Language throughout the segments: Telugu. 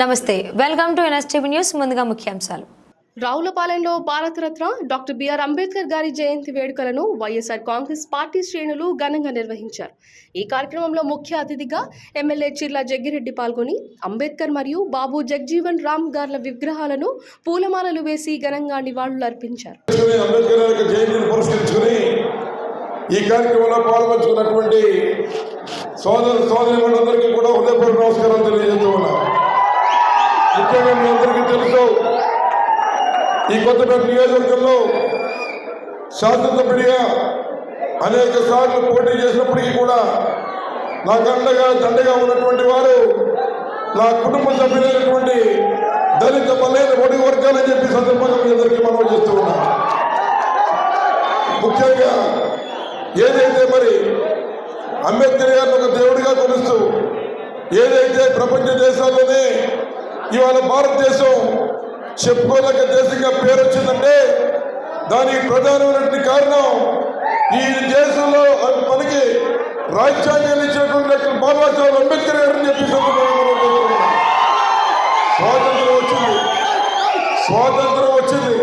నమస్తే వెల్కమ్ టు ఎన్ఎస్టీవీ న్యూస్ ముందుగా ముఖ్యాంశాలు. రావులపాలెంలో భారతరత్న డాక్టర్ బిఆర్ అంబేద్కర్ గారి జయంతి వేడుకలను వైఎస్ఆర్ కాంగ్రెస్ పార్టీ శ్రేణులు ఘనంగా నిర్వహించారు. ఈ కార్యక్రమంలో ముఖ్య అతిథిగా ఎమ్మెల్యే చిర్ల జగ్గిరెడ్డి పాల్గొని అంబేద్కర్ మరియు బాబు జగ్జీవన్ రామ్ గార్ల విగ్రహాలను పూలమాలలు వేసి ఘనంగా నివాళులు అర్పించారు. ఈ కార్యక్రమంలో పాల్పంచుకున్నటువంటి సోదర కూడా హృదయపూర్వక నమస్కారం తెలియజేస్తూ ముఖ్యంగా మీ అందరికీ తెలుసు ఈ కొత్తపేట నియోజకవర్గంలో శాసనసభ్యుడిగా అనేక సార్లు పోటీ చేసినప్పటికీ కూడా నాకు అండగా దండగా ఉన్నటువంటి వారు నా కుటుంబ సభ్యులైనటువంటి దళిత బలైన ఒడి వర్గాలని చెప్పి సందర్భంగా మీ అందరికీ మనం చేస్తూ ఉన్నాం ముఖ్యంగా ఏదైతే మరి అంబేద్కర్ గారిని ఒక దేవుడిగా కొలుస్తూ ఏదైతే ప్రపంచ దేశాల్లోనే ఇవాళ భారతదేశం చెప్పుకోలేక దేశంగా పేరు వచ్చిందంటే దానికి ప్రధానమైనటువంటి కారణం ఈ దేశంలో మనకి రాజ్యాంగాలు ఇచ్చినటువంటి డాక్టర్ బాబాసాహెబ్ అంబేద్కర్ గారు చెప్పి స్వాతంత్రం వచ్చింది. స్వాతంత్రం వచ్చింది.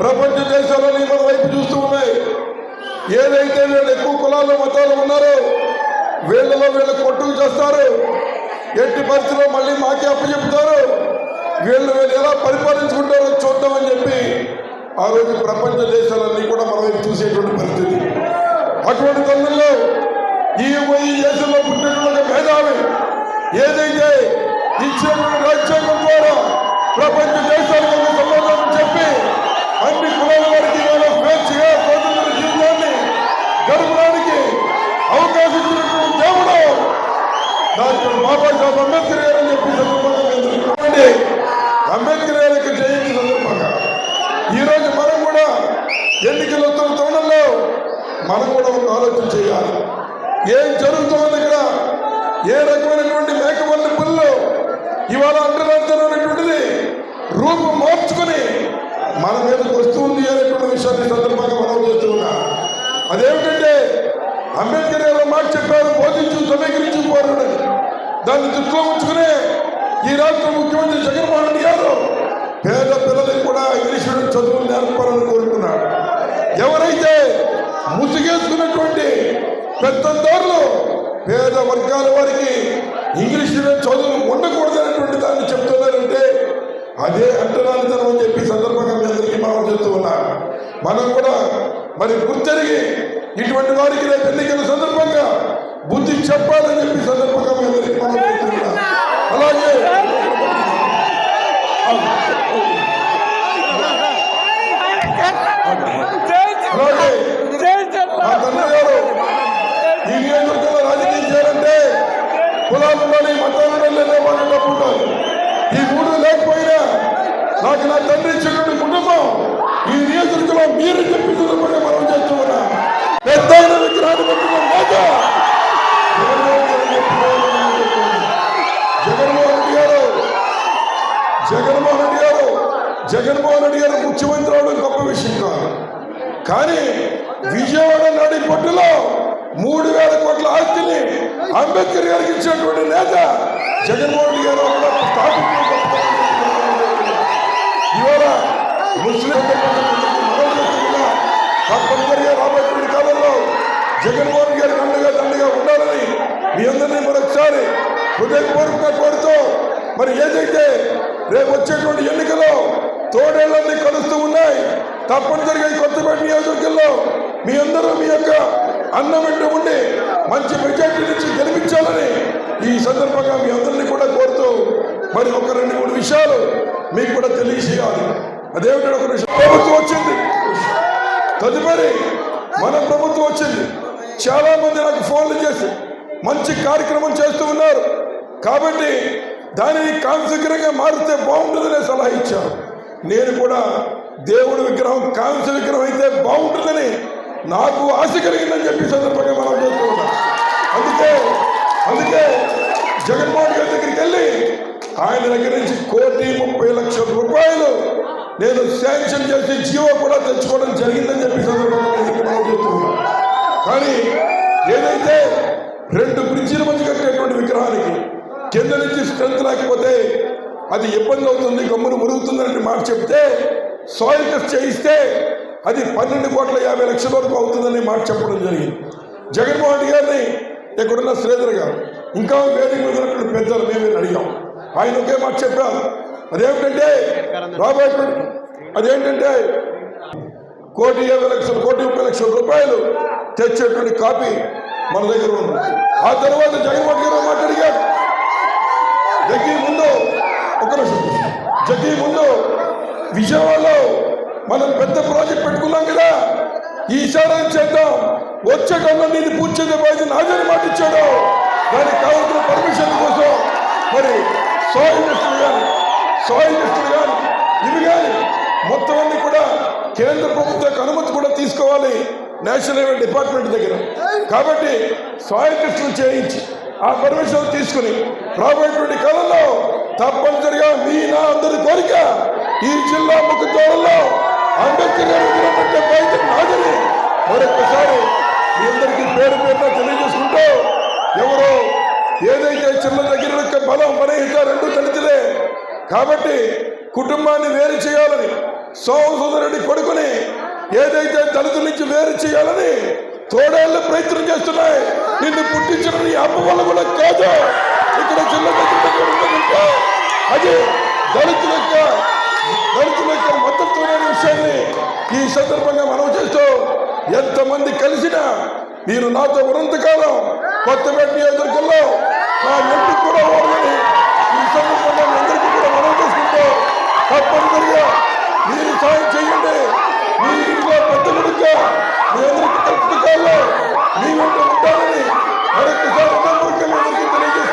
ప్రపంచ దేశాలని మన వైపు చూస్తూ ఉన్నాయి. ఏదైతే వీళ్ళు ఎక్కువ కులాలు మతాలు ఉన్నారో వీళ్ళలో వీళ్ళు కొట్టుకు చేస్తారు. ఎట్టి పరిస్థితిలో మళ్ళీ మాకే అప్పచెప్తారు? వీళ్ళు వీళ్ళు ఎలా పరిపాలించుకుంటారో చూద్దామని చెప్పి ఆ రోజు ప్రపంచ దేశాలన్నీ కూడా మనం చూసేటువంటి పరిస్థితి. అటువంటి తల్లుల్లో ఈ ఈ దేశంలో పుట్టినటువంటి మేధావి ఏదైతే ఇచ్చినటువంటి రాజ్యాంగం ద్వారా ప్రపంచ దేశాలకు సంబంధం చెప్పి అన్ని కులాల వారికి స్వేచ్ఛగా స్వాతంత్ర జీవితాన్ని గడపడానికి అవకాశం ఇచ్చినటువంటి దేవుడు డాక్టర్ బాబాసాహెబ్ అంబేద్కర్ గారు అని చెప్పి సందర్భంగా అంబేద్కర్ గారికి జయంతి సందర్భంగా ఈరోజు మనం కూడా ఎన్నికలు వస్తున్న తరుణంలో మనం కూడా ఒక ఆలోచన చేయాలి. ఏం జరుగుతోంది ఇక్కడ? ఏ రకమైనటువంటి మేకవల్లి పుల్లు? ఇవాళ అంటరాంతరమైనటువంటిది రూపు మార్చుకొని మన మీదకి వస్తుంది అనేటువంటి విషయాన్ని సందర్భంగా మనం చేస్తూ ఉన్నాం అదేమిటంటే అంబేద్కర్ గారు మాట చెప్పారు బోధించు సమీకరించి పోరాడు దాన్ని దృష్టిలో ఉంచుకునే ఈ రాష్ట్ర ముఖ్యమంత్రి జగన్మోహన్ రెడ్డి గారు పేద పిల్లలకు కూడా ఇంగ్లీష్ మీడియం చదువులు నేర్పాలని కోరుకున్నాడు ఎవరైతే ముసుగేసుకున్నటువంటి పెద్దదారులు పేద వర్గాల వారికి ఇంగ్లీష్ మీడియం చదువులు ఉండకూడదనేటువంటి దాన్ని చెప్తున్నారంటే అదే అంటరానితనం అని చెప్పి సందర్భంగా మీ అందరికీ మనం చెప్తూ ఉన్నాం. మనం కూడా మరి గుర్తెరిగి ఇటువంటి వారికి రేపు ఎన్నికల సందర్భంగా బుద్ధి చెప్పాలని చెప్పి సందర్భంగా మీ అందరికీ మనం చెప్తూ ఉన్నాం అలాగే ఈ నియోజకవర్గంలో రాజకీయం చేయాలంటే కులాలు ఉండాలి మతాలు ఉండాలి లేదా వాళ్ళు డబ్బు ఉండాలి. ఈ మూడు లేకపోయినా నాకు నా తండ్రి ఇచ్చినటువంటి కుటుంబం ఈ నియోజకవర్గంలో మీరు చెప్పి సందర్భంగా మనం చేస్తూ ఉన్నాం. పెద్ద విగ్రహాన్ని పెట్టుకున్న జగన్మోహన్ రెడ్డి గారు ముఖ్యమంత్రి అవడం గొప్ప విషయం కాదు. కానీ విజయవాడ నాడి పొట్టులో మూడు వేల కోట్ల ఆస్తిని అంబేద్కర్ గారికి ఇచ్చినటువంటి నేత జగన్మోహన్ రెడ్డి గారు కూడా స్థాపించిన గొప్పతనం ఇవాళ ముస్లిం తప్పనిసరిగా రాబోయే కాలంలో జగన్మోహన్ రెడ్డి గారికి అండగా దండగా ఉండాలని మీ అందరినీ మరొకసారి హృదయపూర్వకంగా కోరుతూ మరి ఏదైతే రేపు వచ్చేటువంటి ఎన్నికలో తోడేళ్ళన్నీ కలుస్తూ ఉన్నాయి. తప్పనిసరిగా ఈ కొత్తపేట నియోజకవర్గంలో మీ అందరూ మీ యొక్క అన్నం వెంట ఉండి మంచి మెజార్టీ నుంచి గెలిపించాలని ఈ సందర్భంగా మీ అందరినీ కూడా కోరుతూ మరి ఒక రెండు మూడు విషయాలు మీకు కూడా తెలియజేయాలి. అదేమిటంటే ఒక విషయం. ప్రభుత్వం వచ్చింది. తదుపరి మన ప్రభుత్వం వచ్చింది. చాలా మంది నాకు ఫోన్లు చేసి మంచి కార్యక్రమం చేస్తూ ఉన్నారు. కాబట్టి దానిని కాంస్యగ్రంగా మారితే బాగుంటుందనే సలహా ఇచ్చారు. నేను కూడా దేవుడు విగ్రహం కాంస విగ్రహం అయితే బాగుంటుందని నాకు ఆశ కలిగిందని చెప్పి సందర్భంగా మనం చేస్తూ ఉన్నాం. అందుకే అందుకే జగన్మోహన్ గారి దగ్గరికి వెళ్ళి ఆయన దగ్గర నుంచి కోటి ముప్పై లక్షల రూపాయలు నేను శాంక్షన్ చేసి జీవో కూడా తెచ్చుకోవడం జరిగిందని చెప్పి సందర్భంగా మనం చేస్తూ ఉన్నాం. కానీ ఏదైతే రెండు బ్రిడ్జిల మధ్య కట్టేటువంటి విగ్రహానికి కింద నుంచి స్ట్రెంత్ లేకపోతే అది ఇబ్బంది అవుతుంది గమ్మును మురుగుతుందని మాట చెప్తే సాయిల్ టెస్ట్ చేయిస్తే అది పన్నెండు కోట్ల యాభై లక్షల వరకు అవుతుందని మాట చెప్పడం జరిగింది. జగన్మోహన్ రెడ్డి గారిని ఇక్కడున్న శ్రీధర్ గారు ఇంకా వేదిక మీద ఉన్నటువంటి పెద్దలు మేమే అడిగాం. ఆయన ఒకే మాట చెప్పారు. అదేమిటంటే రాబోయే అదేంటంటే కోటి యాభై లక్షలు కోటి ముప్పై లక్షల రూపాయలు తెచ్చేటువంటి కాపీ మన దగ్గర ఉంది. ఆ తర్వాత జగన్మోహన్ గారు మాట్లాడిగా దగ్గర ముందు ఒక నిమిషం. జగ్గి ముందు విజయవాడలో మనం పెద్ద ప్రాజెక్ట్ పెట్టుకున్నాం కదా ఈసారి ఏం చేద్దాం. వచ్చే కన్నా నేను పూర్తి చేసే బాధ్యత నాదని మాట ఇచ్చాడు. దానికి కావాల్సిన పర్మిషన్ కోసం మరి సాయిల్ ఇండస్ట్రీ కానీ సాయిల్ ఇండస్ట్రీ కానీ ఇవి కానీ మొత్తం అన్ని కూడా కేంద్ర ప్రభుత్వం అనుమతి కూడా తీసుకోవాలి నేషనల్ హైవే డిపార్ట్మెంట్ దగ్గర. కాబట్టి సాయిల్ టెస్టులు చేయించి ఆ పర్మిషన్ తీసుకుని రాబోయేటువంటి కాలంలో తప్పనిసరిగా మీ నా అందరి కోరిక ఈ జిల్లా ముఖద్వారంలో అంబేద్కర్ గారి విగ్రహం పెట్టే నాదని మరొకసారి మీ అందరికీ పేరు పేరున తెలియజేసుకుంటూ ఎవరో ఏదైతే చిన్న దగ్గర యొక్క బలం బలహీత రెండు దళితులే కాబట్టి కుటుంబాన్ని వేరు చేయాలని సోమసుందరెడ్డి కొడుకుని ఏదైతే దళితుల నుంచి వేరు చేయాలని తోడేళ్ళు ప్రయత్నం చేస్తున్నాయి. నిన్ను పుట్టించిన నీ అమ్మ వల్ల కూడా కాదు. ఇక్కడ చిన్న దగ్గర అది దళితుల యొక్క దళితుల యొక్క మద్దతు విషయాన్ని ఈ సందర్భంగా మనం చేస్తూ ఎంతమంది కలిసినా మీరు నాతో ఉన్నంతకాలం కొత్తపేట నియోజకవర్గంలో నా ఎంపిక కూడా ఓడదని ఈ సందర్భంగా మీ అందరికీ కూడా మనం చేసుకుంటూ తప్పనిసరిగా మీరు సాయం చేయండి. మీ ఇంట్లో పెద్ద కొడుకుగా మీ అందరికీ కలుపుతాల్లో మీ ఉంటూ ఉంటారని మరొకసారి